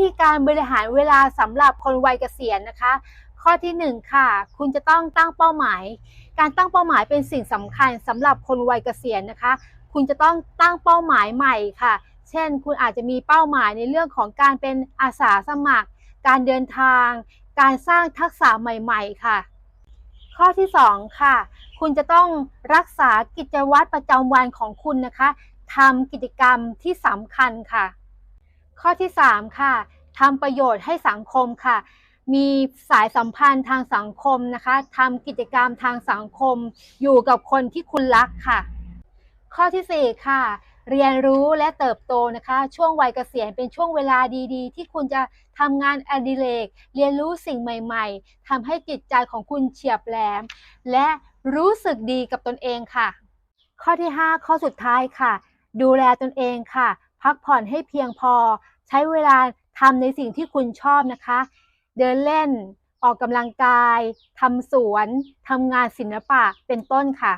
ธีการบริหารเวลาสำหรับคนวัยเกษียณนะคะ ข้อที่หนึ่งค่ะ คุณจะต้องตั้งเป้าหมาย การตั้งเป้าหมายเป็นสิ่งสำคัญสำหรับคนวัยเกษียณนะคะ คุณจะต้องตั้งเป้าหมายใหม่ค่ะ เช่น คุณอาจจะมีเป้าหมายในเรื่องของการเป็นอาสาสมัคร การเดินทาง การสร้างทักษะใหม่ ๆ ค่ะ ข้อที่ 2 ค่ะ คุณจะต้องรักษากิจวัตรประจำวันของคุณนะคะทำกิจกรรมที่สำคัญค่ะ ข้อที่ 3 ค่ะทำประโยชน์ให้สังคมค่ะ มีสายสัมพันธ์ทางสังคมนะคะทำกิจกรรมทางสังคม อยู่กับคนที่คุณรักค่ะ ข้อที่ 4 ค่ะ เรียนรู้และเติบโตนะคะ ช่วงวัยเกษียณเป็นช่วงเวลาดีๆ ที่คุณจะทำงานอดิเรก เรียนรู้สิ่งใหม่ๆทำให้จิตใจของคุณเฉียบแหลม และรู้สึกดีกับตนเองค่ะ ข้อที่ 5 ข้อสุดท้ายค่ะ ดูแลตนเองค่ะ พักผ่อนให้เพียงพอ ใช้เวลาทำในสิ่งที่คุณชอบนะคะ เดินเล่น ออกกำลังกายทำสวนทำงานศิลปะเป็นต้นค่ะ